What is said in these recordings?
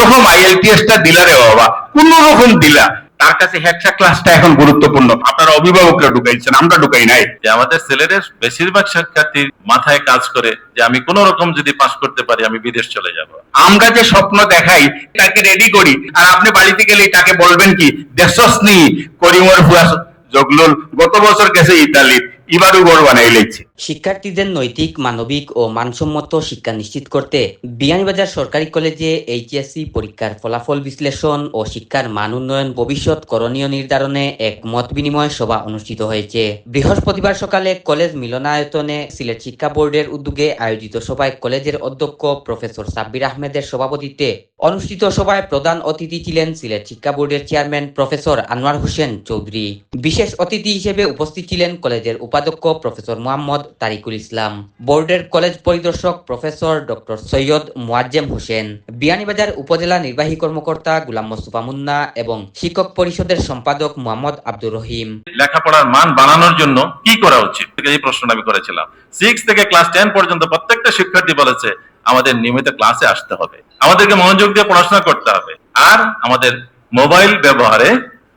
রকম আইএলটিএস টা দিলা রে বাবা কোন রকম দিলা। তার কাছে হেক্সা ক্লাসটা এখন গুরুত্বপূর্ণ। আপনারা অভিভাবকরা ঢুকাইছেন আমরা ঢুকাই নাই। যে আমাদের ছেলেদের বেশিরভাগ শিক্ষার্থীর মাথায় কাজ করে যে আমি কোন রকম যদি পাশ করতে পারি আমি বিদেশ চলে যাব। আমরা যে স্বপ্ন দেখাই তাকে রেডি করি। আর আপনি বাড়িতে গেলে তাকে বলবেন কি দেশস নি করিমর ফুয়াস জগলুল গত বছর গেছে ইতালি বানাই লেগছে। শিক্ষার্থীদের নৈতিক, মানবিক ও মানসম্মত শিক্ষা নিশ্চিত করতে বিয়ানীবাজার সরকারি কলেজে এইচএসসি পরীক্ষার ফলাফল বিশ্লেষণ ও শিক্ষার মান উন্নয়ন ভবিষ্যৎ করণীয় নির্ধারণে এক মত বিনিময় সভা অনুষ্ঠিত হয়েছে। বৃহস্পতিবার সকালে কলেজ মিলনায়তনে সিলেট শিক্ষা বোর্ডের উদ্যোগে আয়োজিত সভায় কলেজের অধ্যক্ষ প্রফেসর সাব্বির আহমেদের সভাপতিত্বে অনুষ্ঠিত সভায় প্রধান অতিথি ছিলেন সিলেট শিক্ষা বোর্ডের চেয়ারম্যান প্রফেসর আনোয়ার হোসেন চৌধুরী। বিশেষ অতিথি হিসেবে উপস্থিত ছিলেন কলেজের উপাধ্যক্ষ প্রফেসর মোহাম্মদ তারিকুল ইসলাম, বোর্ডের কলেজ পরিদর্শক প্রফেসর ডক্টর সৈয়দ মোয়াজ্জেম হোসেন, বিয়ানীবাজার উপজেলা নির্বাহী কর্মকর্তা গুলাম মোস্তফা মুন্না এবং শিক্ষক পরিষদের সম্পাদক মোহাম্মদ আব্দুর রহিম। লেখাপড়ার মান বাড়ানোর জন্য কি করা উচিত? এই প্রশ্নটা আমি করেছিলাম। সিক্স থেকে ক্লাস টেন পর্যন্ত প্রত্যেকটা শিক্ষার্থী বলেছে আমাদের নিয়মিত ক্লাসে আসতে হবে। আমাদেরকে মনোযোগ দিয়ে পড়াশোনা করতে হবে আর আমাদের মোবাইল ব্যবহারে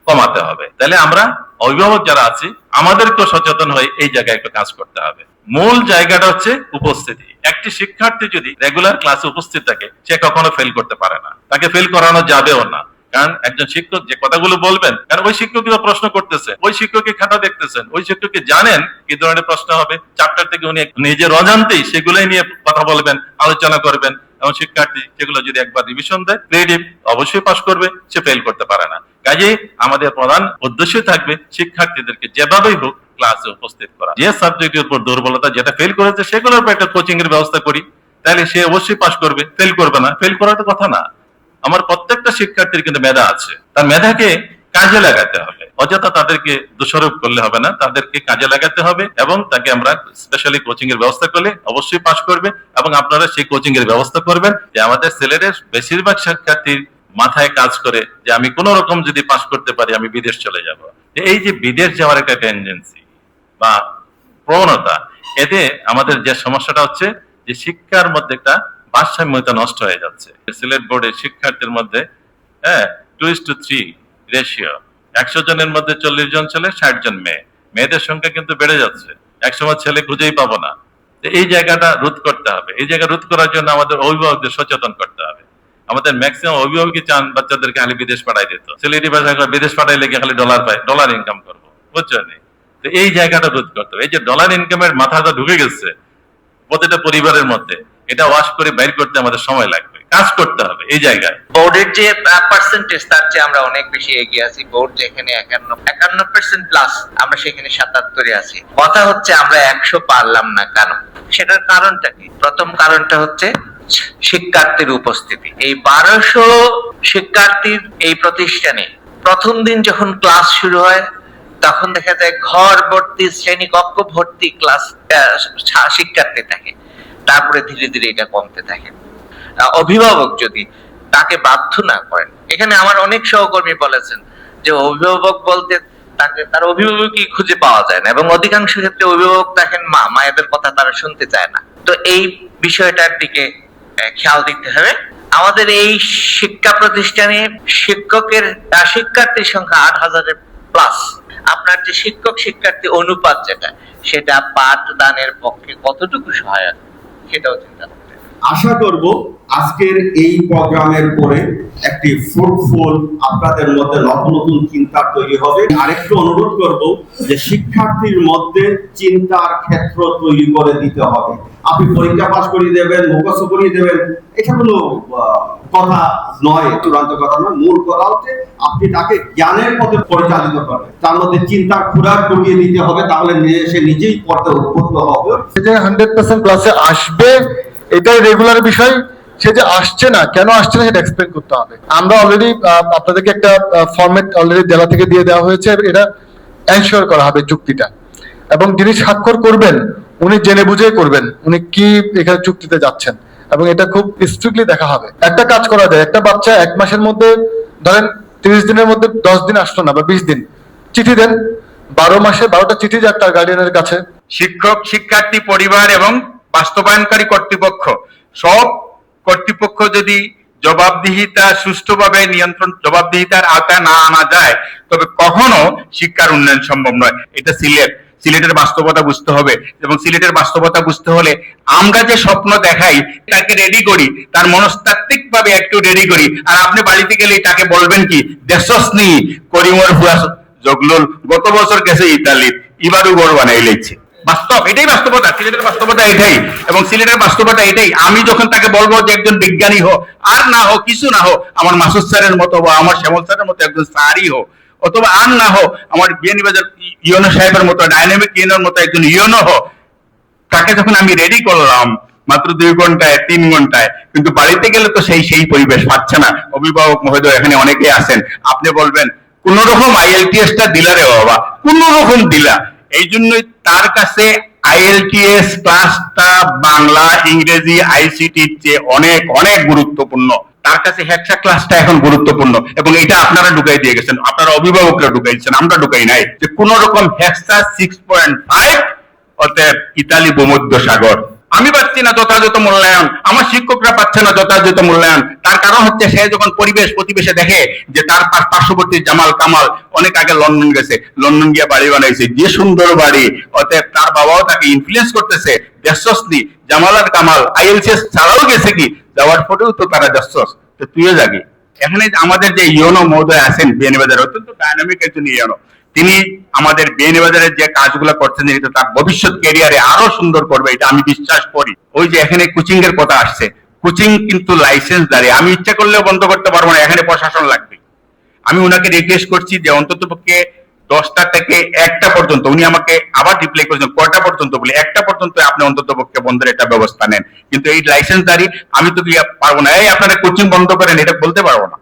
কমাতে হবে। তাহলে আমরা অভিভাবক যারা আছি, আমাদেরকেও সচেতন হয়ে এই জায়গায় একটু কাজ করতে হবে। মূল জায়গাটা হচ্ছে উপস্থিতি। একটি শিক্ষার্থী যদি রেগুলার ক্লাসে উপস্থিত থাকে, সে কখনো ফেল করতে পারে না। তাকে ফেল করানো যাবেও না। কারণ একজন শিক্ষক যে কথাগুলো বলবেন, কারণ ওই শিক্ষকই প্রশ্ন করতেছে, ওই শিক্ষকের খাতা দেখতেছেন, ওই শিক্ষককে জানেন কি ধরনের প্রশ্ন হবে। চ্যাপ্টার থেকে উনি নিজের অজান্তেই সেগুলোই নিয়ে কথা বলবেন, আলোচনা করবেন, এবং শিক্ষার্থী সেগুলো যদি একবার রিভিশন দেয় ক্রেডিট অবশ্যই পাশ করবে, সে ফেল করতে পারে না। কাজেই আমাদের প্রধান উদ্দেশ্য থাকবে শিক্ষার্থীদেরকে যেভাবেই হোক ক্লাসে উপস্থিত করা। যে সাবজেক্টের উপর দুর্বলতা যেটা ফেল করেছে, সেগুলোর উপর একটা কোচিং এর ব্যবস্থা করি, তাহলে সে অবশ্যই পাশ করবে ফেল করবে না। ফেল করার তো কথা না। আমার প্রত্যেকটা শিক্ষার্থীর কিন্তু মেধা আছে। তার মেধাকে কাজে লাগাতে হবে। অযথা তাদেরকে দোষারোপ করলে হবে না, তাদেরকে কাজে লাগাতে হবে এবং তাকে আমরা স্পেশালি কোচিং এর ব্যবস্থা করলে অবশ্যই পাশ করবে এবং আপনারা সেই কোচিং এর ব্যবস্থা করবেন যে আমাদের ছেলেদের বেশিরভাগ শিক্ষার্থীর মাথায় কাজ করে যে আমি কোন রকম যদি পাশ করতে পারি, আমি বিদেশ চলে যাব। এই যে বিদেশ যাওয়ার একটা টেন্ডেন্সি বা প্রবণতা, এতে আমাদের যে সমস্যাটা হচ্ছে যে শিক্ষার মধ্যে একটা ভারসাম্যতা নষ্ট হয়ে যাচ্ছে। সিলেট বোর্ডের শিক্ষার্থীর মধ্যে হ্যাঁ two is to three ratio একশো জনের মধ্যে চল্লিশ জন ছেলে, ষাট জন মেয়ে। মেয়েদের সংখ্যা কিন্তু বেড়ে যাচ্ছে। একসময় ছেলে খুঁজেই পাবো না। এই জায়গাটা রোধ করতে হবে। এই জায়গা রোধ করার জন্য আমাদের অভিভাবকদের সচেতন করতে হবে। আমাদের ম্যাক্সিমাম অভিভাবকই চান বাচ্চাদেরকে খালি বিদেশ পাঠাই দিত। ছেলেটি ভাষা বিদেশ পাঠাইলে গিয়ে খালি ডলার পায় ডলার ইনকাম করব? বুঝছ নি? তো এই জায়গাটা রোধ করতে হবে। এই যে ডলার ইনকামের মাথাটা ঢুকে গেছে প্রতিটা পরিবারের মধ্যে। এটা ওয়াশ করে বাইর করতে আমাদের সময় লাগবে। কাজ করতে হবে, এই জায়গায়। বোর্ডের যে পার্সেন্টেজ তার চেয়ে আমরা অনেক বেশি এগিয়ে আছি। বোর্ড যেখানে একান্ন একান্ন পার্সেন্ট প্লাস আমরা সেখানে সাতাত্তরে আছি। কথা হচ্ছে আমরা একশো পারলাম না কেন? সেটার কারণটা কি? প্রথম কারণটা হচ্ছে শিক্ষার্থীর উপস্থিতি। এই বারোশো শিক্ষার্থীর এই প্রতিষ্ঠানে প্রথম দিন যখন ক্লাস শুরু হয়, তখন দেখা যায় ঘর ভর্তি শ্রেণি কক্ষ ভর্তি ক্লাস শিক্ষার্থী থাকে। তারপরে ধীরে ধীরে এটা কমতে থাকে। অভিভাবক যদি তাকে বাধ্য না করেন, এখানে আমার অনেক সহকর্মী বলেছেন যে অভিভাবক বলতে তাকে, তার অভিভাবকই খুঁজে পাওয়া যায় না এবং অধিকাংশ ক্ষেত্রে অভিভাবক দেখেন, মা, মায়েদের কথা তারা শুনতে চায় না। তো এই বিষয়টার দিকে খেয়াল দিতে হবে। আমাদের এই শিক্ষা প্রতিষ্ঠানে শিক্ষকের শিক্ষার্থীর সংখ্যা আট হাজারের প্লাস আপনার যে শিক্ষক শিক্ষার্থী অনুপাত যেটা, সেটা পাঠদানের পক্ষে কতটুকু সহায়ক? সেটাও চিন্তা আশা করব আজকের এই প্রোগ্রামের পরে একটি ফ্রুটফুল আপনাদের মধ্যে নতুন নতুন চিন্তা তৈরি হবে। আরেকটু অনুরোধ করব যে শিক্ষার্থীর মধ্যে চিন্তার ক্ষেত্র তৈরি করে দিতে হবে। আপনি পরীক্ষা পাস করিয়ে দেবেন, মুখস্থ করিয়ে দেবেন। এটা কোনো কথা নয়, চূড়ান্ত কথা নয়। মূল কথা হচ্ছে আপনি তাকে জ্ঞানের পথে পরিচালিত করবেন। তার মধ্যে চিন্তার খোরাক ঢুকিয়ে দিতে হবে, তাহলে সে নিজেই পড়তে উদ্বুদ্ধ হবে। সে যে হান্ড্রেড পার্সেন্ট ক্লাসে আসবে, এটাই রেগুলার বিষয়। সে যে আসছে না, কেন আসছে না সেটা এক্সপ্লেন করতে হবে। আমরা অলরেডি আপনাদেরকে একটা ফরম্যাট অলরেডি জেলা থেকে দিয়ে দেওয়া হয়েছে, এটা এনশিওর করা হবে চুক্তিটা এবং যিনি স্বাক্ষর করবেন উনি জেনে বুঝে করবেন উনি কি এখানে চুক্তিতে যাচ্ছেন। এবং এটা খুব স্ট্রিক্টলি দেখা হবে। একটা কাজ করা যায়, একটা বাচ্চা এক মাসের মধ্যে, ধরেন তিরিশ দিনের মধ্যে দশ দিন আসলো না বা বিশ দিন, চিঠি দেন। বারো মাসে বারোটা চিঠি যাক তার গার্ডিয়ানের কাছে। শিক্ষক, শিক্ষার্থী, পরিবার এবং বাস্তবায়নকারী কর্তৃপক্ষ, সব কর্তৃপক্ষ যদি জবাবদিহিতা সুষ্ঠুভাবে নিয়ন্ত্রণ, জবাবদিহিতার আওতায় না আনা যায়, তবে কখনো শিক্ষার উন্নয়ন সম্ভব নয়। এটা সিলেট। সিলেটের বাস্তবতা বুঝতে হবে এবং সিলেটের বাস্তবতা বুঝতে হলে আমরা যে স্বপ্ন দেখাই, তাকে রেডি করি, তার মনস্তাত্ত্বিক ভাবে একটু রেডি করি। আর আপনি বাড়িতে গেলে তাকে বলবেন কি দেশস্নি করিমর ফুয়াস জগলুল, গত বছর গেছে ইতালিত এবারও গড় বানাই লেগছে। বাস্তব, এটাই বাস্তবতা, সিলেটের বাস্তবতা এটাই। এবং সিলেটের বাস্তবতা এটাই। আমি যখন তাকে বলব যে একজন বিজ্ঞানী হো আর না হোক, কিছু না হোক, আমার মাসুদ স্যারের মতো বা আমার শ্যামল স্যারের মতো একজন স্যারই হোক অথবা আর না হোক, আমার বিয়ানীবাজার ইয়নো সাহেবের মতো ডাইনামিক ইয়নোর মতো একজন ইয়নো হোক, তাকে যখন আমি রেডি করলাম, মাত্র দুই ঘন্টায়, তিন ঘন্টায়, কিন্তু বাড়িতে গেলে তো সেই সেই পরিবেশ পাচ্ছে না। অভিভাবক মহোদয়, এখানে অনেকে আছেন, আপনি বলবেন কোন রকম আইএলটিএস টা দিলা রে বাবা কোন রকম দিলা এই জন্যই তার কাছে আইএলটিএস ক্লাসটা বাংলা, ইংরেজি আইসিটির চেয়ে অনেক অনেক গুরুত্বপূর্ণ। তার কাছে হেক্সা ক্লাসটা এখন গুরুত্বপূর্ণ এবং এটা আপনারা ঢুকাই দিয়ে গেছেন। আপনারা অভিভাবকরা ঢুকাই দিচ্ছেন আমরা ঢুকাই নাই যে কোন রকম হেক্সা সিক্স পয়েন্ট ফাইভ অতএব ইতালি ভূমধ্য সাগর আমি পাচ্ছি না যথাযথ মূল্যায়ন। আমার শিক্ষকরা পাচ্ছে না যথাযথ মূল্যায়ন। তার কারণ হচ্ছে সে যখন পরিবেশ প্রতিবেশে দেখে যে তার পার্শ্ববর্তী জামাল কামাল অনেক আগে লন্ডন গেছে, লন্ডন গিয়ে বাড়ি বানাইছে। যে সুন্দর বাড়ি, অতএব তার বাবাও তাকে ইনফ্লুয়েন্স করতেছে। দেশস্নি জামাল আর কামাল আইএলসিএস ছাড়াও গেছে কি? যাওয়ার পরেও তো তারা দেশস তো তুইও যাবি এখানে আমাদের যে ইয়নো মহোদয় আছেন বিয়ানীবাজার অত্যন্ত ডাইনামিক একজন ইয়নো তিনি আমাদের বিয়ানীবাজারের যে কাজগুলো করছেন তার ভবিষ্যৎ ক্যারিয়ারে আরও সুন্দর করবে, এটা আমি বিশ্বাস করি। ওই যে এখানে কোচিং এর কথা আসছে কোচিং কিন্তু লাইসেন্স দাঁড়িয়ে আমি ইচ্ছা করলেও বন্ধ করতে পারব না, এখানে প্রশাসন লাগবে। আমি ওনাকে রিকোয়েস্ট করছি যে অন্তত পক্ষে দশটা থেকে একটা পর্যন্ত, উনি আমাকে আবার রিপ্লাই করেছেন, কটা পর্যন্ত বলে, একটা পর্যন্ত আপনি অন্তত পক্ষে বন্ধের একটা ব্যবস্থা নেন। কিন্তু এই লাইসেন্স দাঁড়িয়ে আমি তো পারব না? এই আপনারা কোচিং বন্ধ করেন, এটা বলতে পারব না।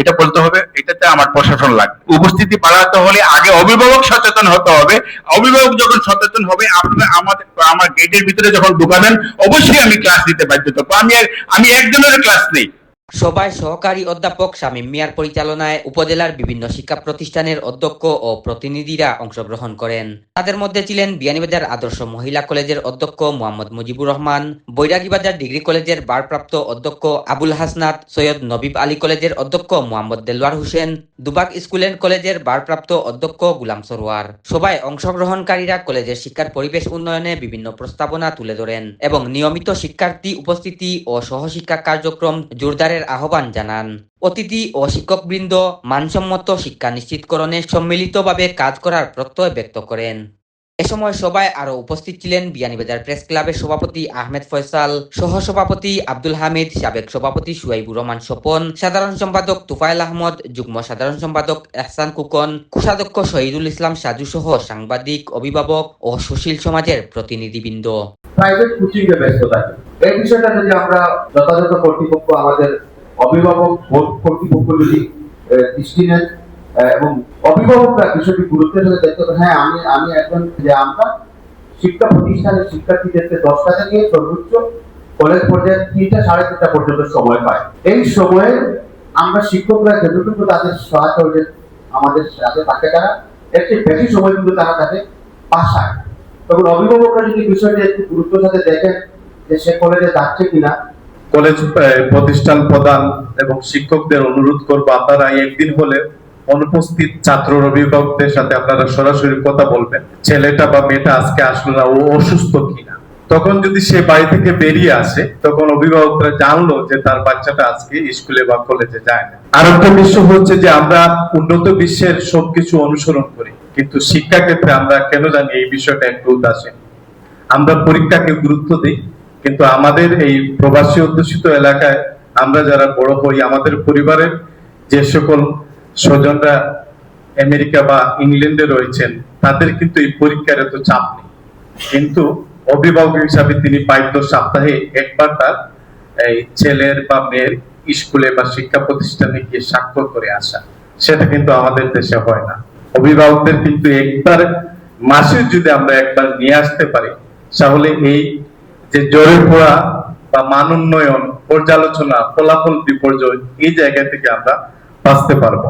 এটা বলতে হবে, এটাতে আমার প্রশাসন লাগবে। উপস্থিতি বাড়াতে হলে আগে অভিভাবক সচেতন হতে হবে। অভিভাবক যখন সচেতন হবে আপনি আমাদের আমার গেটের ভিতরে যখন ঢুকাবেন, অবশ্যই আমি ক্লাস দিতে বাধ্য থাকব আমি আমি একজনের ক্লাস নেই। সভায় সহকারী অধ্যাপক শামীম মিয়ার পরিচালনায় উপজেলার বিভিন্ন শিক্ষা প্রতিষ্ঠানের অধ্যক্ষ ও প্রতিনিধিরা অংশগ্রহণ করেন। তাদের মধ্যে ছিলেন বিয়ানীবাজার আদর্শ মহিলা কলেজের অধ্যক্ষ মোহাম্মদ মুজিবুর রহমান, বৈরাগীবাজার ডিগ্রি কলেজের ভারপ্রাপ্ত অধ্যক্ষ আবুল হাসনাত, সৈয়দ নবীব আলী কলেজের অধ্যক্ষ মোহাম্মদ দেলওয়ার হোসেন, দুবাক স্কুল অ্যান্ড কলেজের ভারপ্রাপ্ত অধ্যক্ষ গুলাম সরোয়ার। সভায় অংশগ্রহণকারীরা কলেজের শিক্ষার পরিবেশ উন্নয়নে বিভিন্ন প্রস্তাবনা তুলে ধরেন এবং নিয়মিত শিক্ষার্থী উপস্থিতি ও সহশিক্ষা কার্যক্রম জোরদারের আহ্বান জানান। অতিথি ও শিক্ষকবৃন্দ মানসম্মত শিক্ষা নিশ্চিতকরণে সম্মিলিতভাবে কাজ করার প্রত্যয় ব্যক্ত করেন। এ সময় সভায় আরও উপস্থিত ছিলেন বিয়ানীবাজার প্রেস ক্লাবের সভাপতি আহমেদ ফয়সাল সহ সভাপতি আব্দুল হামিদ, সাবেক সভাপতি সুয়াইবুর রহমান স্বপন, সাধারণ সম্পাদক তুফাইল আহমদ, যুগ্ম সাধারণ সম্পাদক এহসান কুকন, কোষাধ্যক্ষ শহীদুল ইসলাম সাজু সহ সাংবাদিক, অভিভাবক ও সুশীল সমাজের প্রতিনিধিবৃন্দ। প্রাইভেট কোচিং এ ব্যস্ত এই বিষয়টা যদি আমরা যথাযথ কর্তৃপক্ষ আমাদের অভিভাবক কর্তৃপক্ষ যদি দৃষ্টি নেন এবং অভিভাবকরা বিষয়টি গুরুত্বের সাথে দেখতে হবে হ্যাঁ আমি আমি একজন যে আমরা শিক্ষা প্রতিষ্ঠানের শিক্ষার্থীদেরকে সর্বোচ্চ কলেজ পর্যায়ে তিনটা সাড়ে তিনটা পর্যন্ত সময় পাই এই সময়ে আমরা শিক্ষকরা যতটুকু তাদের সহায়তা আমাদের সাথে থাকে তারা, এর চেয়ে বেশি সময় কিন্তু তারা তাকে পাশায় তখন অভিভাবকরা যদি বিষয়টি একটু গুরুত্বের সাথে দেখেন যে সে কলেজে যাচ্ছে কিনা কলেজ প্রতিষ্ঠান প্রধান এবং শিক্ষকদের অনুরোধ করব, আপনারা একদিন হলে অনুপস্থিত ছাত্র অভিভাবকদের সাথে আপনারা সরাসরি কথা বলবেন। ছেলেটা বা মেয়েটা আজকে আসলো না, ও অসুস্থ কিনা? তখন যদি সে বাড়ি থেকে বেরিয়ে আসে, তখন অভিভাবকরা জানলো যে তার বাচ্চাটা আজকে স্কুলে বা কলেজে যায় না। আর একটা বিষয় হচ্ছে যে আমরা উন্নত বিশ্বের সবকিছু অনুসরণ করি, কিন্তু শিক্ষা ক্ষেত্রে আমরা কেন জানি এই বিষয়টা একটু উদাসীন। আমরা পরীক্ষাকে গুরুত্ব দিই কিন্তু আমাদের এই প্রবাসী অধ্যুষিত এলাকায় আমরা যারা বড় হই, আমাদের পরিবারের যে সকল স্বজনরা আমেরিকা বা ইংল্যান্ডে রয়েছেন, তাদের কিন্তু এই পরীক্ষার এত চাপ নেই। কিন্তু অভিভাবক হিসাবে তিনি বাধ্য সপ্তাহে একবার তার এই ছেলের বা মেয়ের স্কুলে বা শিক্ষা প্রতিষ্ঠানে গিয়ে স্বাক্ষর করে আসা, সেটা কিন্তু আমাদের দেশে হয় না। অভিভাবকদের কিন্তু একবার মাসে যদি আমরা একবার নিয়ে আসতে পারি, তাহলে এই যে জোরে পড়া বা মান উন্নয়ন পর্যালোচনা, ফলাফল বিপর্যয় এই জায়গা থেকে আমরা বাঁচতে পারব।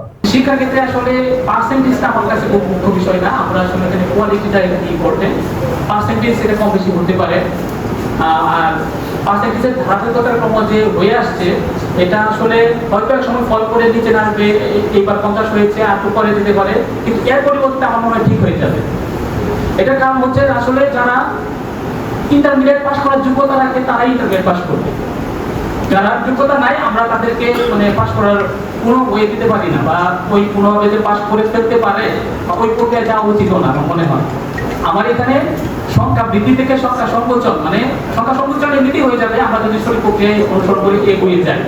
আসলে পার্সেন্টেজটা আমার কাছে খুব মুখ্য বিষয় না। আমরা আসলে এখানে কোয়ালিটিটা ইম্পর্টেন্ট পার্সেন্টেজ সেটা কম বেশি হতে পারে। আর পার্সেন্টেজের ধারাবাহিকতার ক্রম যে হয়ে আসছে, এটা আসলে হয়তো এক সময় ফল করে নিচে নামবে এইবার পঞ্চাশ হয়েছে, আর যেতে পারে। কিন্তু এর পরিবর্তে আমার মনে হয় ঠিক হয়ে যাবে। এটার কারণ হচ্ছে আসলে যারা ইন্টারমিডিয়েট পাস করার যোগ্যতা রাখে তারাই ইন্টারমিডিয়েট পাস করবে। যারা যোগ্যতা নাই, আমরা তাদেরকে মানে পাস করার কোনো ওয়ে দিতে পারি না বা ওই কোনোভাবে যে পাস করে ফেলতে পারে বা ওই প্রক্রিয়া যাওয়া উচিত না আমার মনে হয়। আমার এখানে সংখ্যা বৃদ্ধি থেকে সংখ্যা সংকোচন মানে সংখ্যা সংকোচন এমনিতেই হয়ে যাবে, আমরা যদি সঠিক প্রক্রিয়ায় অনুসরণ করে, এগিয়ে যাই।